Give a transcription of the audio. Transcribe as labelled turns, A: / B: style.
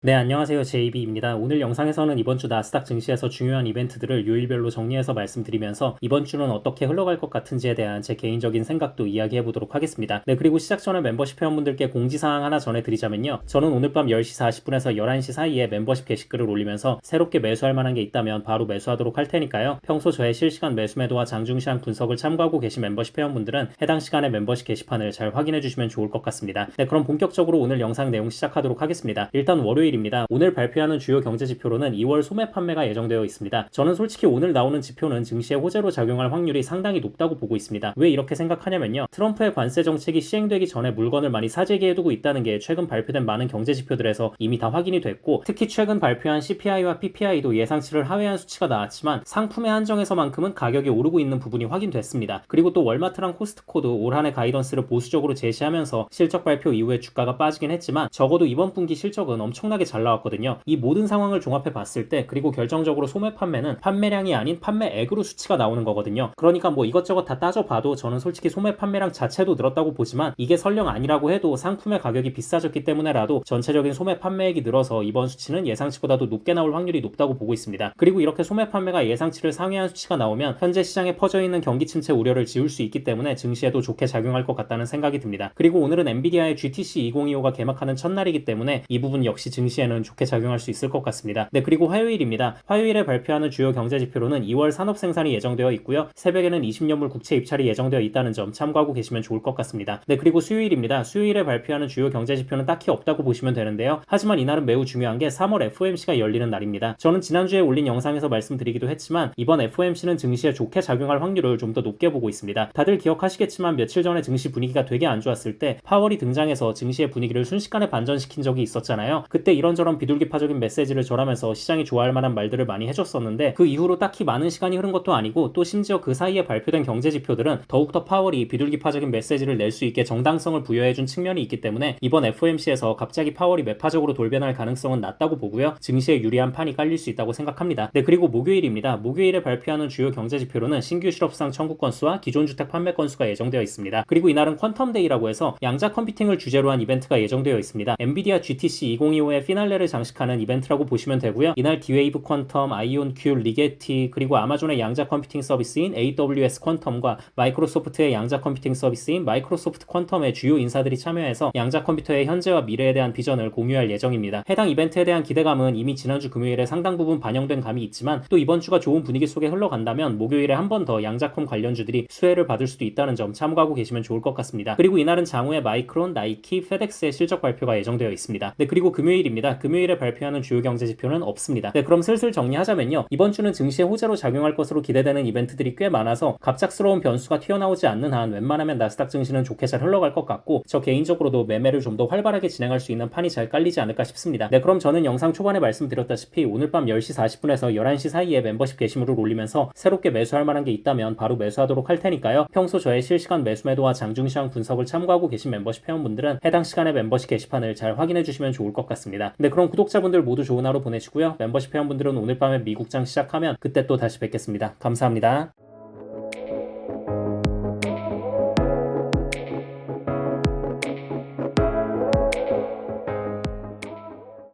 A: 네, 안녕하세요. JB입니다. 오늘 영상에서는 이번 주 나스닥 증시에서 중요한 이벤트들을 요일별로 정리해서 말씀드리면서 이번 주는 어떻게 흘러갈 것 같은지에 대한 제 개인적인 생각도 이야기해 보도록 하겠습니다. 네, 그리고 시작 전에 멤버십 회원분들께 공지사항 하나 전해드리자면요. 저는 오늘 밤 10시 40분에서 11시 사이에 멤버십 게시글을 올리면서 새롭게 매수할 만한 게 있다면 바로 매수하도록 할 테니까요. 평소 저의 실시간 매수 매도와 장중시한 분석을 참고하고 계신 멤버십 회원분들은 해당 시간에 멤버십 게시판을 잘 확인해 주시면 좋을 것 같습니다. 네, 그럼 본격적으로 오늘 영상 내용 시작하도록 하겠습니다. 일단 월요일 일요일입니다. 오늘 발표하는 주요 경제 지표로는 2월 소매 판매가 예정되어 있습니다. 저는 솔직히 오늘 나오는 지표는 증시에 호재로 작용할 확률이 상당히 높다고 보고 있습니다. 왜 이렇게 생각하냐면요. 트럼프의 관세 정책이 시행되기 전에 물건을 많이 사재기해 두고 있다는 게 최근 발표된 많은 경제 지표들에서 이미 다 확인이 됐고 특히 최근 발표한 CPI와 PPI도 예상치를 하회한 수치가 나왔지만 상품의 한정에서만큼은 가격이 오르고 있는 부분이 확인됐습니다. 그리고 또 월마트랑 코스트코도 올 한해 가이던스를 보수적으로 제시하면서 실적 발표 이후에 주가가 빠지긴 했지만 적어도 이번 분기 실적은 엄청나게 잘 나왔거든요. 이 모든 상황을 종합해 봤을 때 그리고 결정적으로 소매 판매는 판매량이 아닌 판매액으로 수치가 나오는 거거든요. 그러니까 뭐 이것저것 다 따져봐도 저는 솔직히 소매 판매량 자체도 늘었다고 보지만 이게 설령 아니라고 해도 상품의 가격이 비싸졌기 때문에라도 전체적인 소매 판매액이 늘어서 이번 수치는 예상치보다도 높게 나올 확률이 높다고 보고 있습니다. 그리고 이렇게 소매 판매가 예상치를 상회한 수치가 나오면 현재 시장에 퍼져 있는 경기 침체 우려를 지울 수 있기 때문에 증시에도 좋게 작용할 것 같다는 생각이 듭니다. 그리고 오늘은 엔비디아의 GTC 2025가 개막하는 첫날이기 때문에 이 부분 역시 증시 시에는 좋게 작용할 수 있을 것 같습니다. 네, 그리고 화요일입니다. 화요일에 발표하는 주요 경제 지표로는 2월 산업 생산이 예정되어 있고요. 새벽에는 20년물 국채 입찰이 예정되어 있다는 점 참고하고 계시면 좋을 것 같습니다. 네, 그리고 수요일입니다. 수요일에 발표하는 주요 경제 지표는 딱히 없다고 보시면 되는데요. 하지만 이날은 매우 중요한 게 3월 FOMC가 열리는 날입니다. 저는 지난주에 올린 영상에서 말씀드리기도 했지만 이번 FOMC는 증시에 좋게 작용할 확률을 좀 더 높게 보고 있습니다. 다들 기억하시겠지만 며칠 전에 증시 분위기가 되게 안 좋았을 때 파월이 등장해서 증시의 분위기를 순식간에 반전시킨 적이 있었잖아요. 그때 이런 이런저런 비둘기파적인 메시지를 전하면서 시장이 좋아할 만한 말들을 많이 해줬었는데 그 이후로 딱히 많은 시간이 흐른 것도 아니고 또 심지어 그 사이에 발표된 경제 지표들은 더욱더 파월이 비둘기파적인 메시지를 낼 수 있게 정당성을 부여해준 측면이 있기 때문에 이번 FOMC에서 갑자기 파월이 매파적으로 돌변할 가능성은 낮다고 보고요. 증시에 유리한 판이 깔릴 수 있다고 생각합니다. 네 그리고 목요일입니다. 목요일에 발표하는 주요 경제 지표로는 신규 실업상 청구 건수와 기존 주택 판매 건수가 예정되어 있습니다. 그리고 이날은 퀀텀 데이라고 해서 양자 컴퓨팅을 주제로 한 이벤트가 예정되어 있습니다. 엔비디아 GTC 2025의 피날레를 장식하는 이벤트라고 보시면 되고요. 이날 디웨이브 퀀텀, 아이온 큐, 리게티 그리고 아마존의 양자 컴퓨팅 서비스인 AWS 퀀텀과 마이크로소프트의 양자 컴퓨팅 서비스인 마이크로소프트 퀀텀의 주요 인사들이 참여해서 양자 컴퓨터의 현재와 미래에 대한 비전을 공유할 예정입니다. 해당 이벤트에 대한 기대감은 이미 지난주 금요일에 상당 부분 반영된 감이 있지만 또 이번 주가 좋은 분위기 속에 흘러간다면 목요일에 한 번 더 양자컴 관련주들이 수혜를 받을 수도 있다는 점 참고하고 계시면 좋을 것 같습니다. 그리고 이날은 장후에 마이크론, 나이키, 페덱스의 실적 발표가 예정되어 있습니다. 네, 그리고 금요일입니다. 있습니다. 금요일에 발표하는 주요 경제 지표는 없습니다. 네, 그럼 슬슬 정리하자면요. 이번 주는 증시의 호재로 작용할 것으로 기대되는 이벤트들이 꽤 많아서 갑작스러운 변수가 튀어나오지 않는 한 웬만하면 나스닥 증시는 좋게 잘 흘러갈 것 같고 저 개인적으로도 매매를 좀 더 활발하게 진행할 수 있는 판이 잘 깔리지 않을까 싶습니다. 네, 그럼 저는 영상 초반에 말씀드렸다시피 오늘 밤 10시 40분에서 11시 사이에 멤버십 게시물을 올리면서 새롭게 매수할 만한 게 있다면 바로 매수하도록 할 테니까요. 평소 저의 실시간 매수 매도와 장중 시황 분석을 참고하고 계신 멤버십 회원분들은 해당 시간에 멤버십 게시판을 잘 확인해 주시면 좋을 것 같 습니다. 네, 그럼 구독자분들 모두 좋은 하루 보내시고요. 멤버십 회원분들은 오늘 밤에 미국장 시작하면 그때 또 다시 뵙겠습니다. 감사합니다.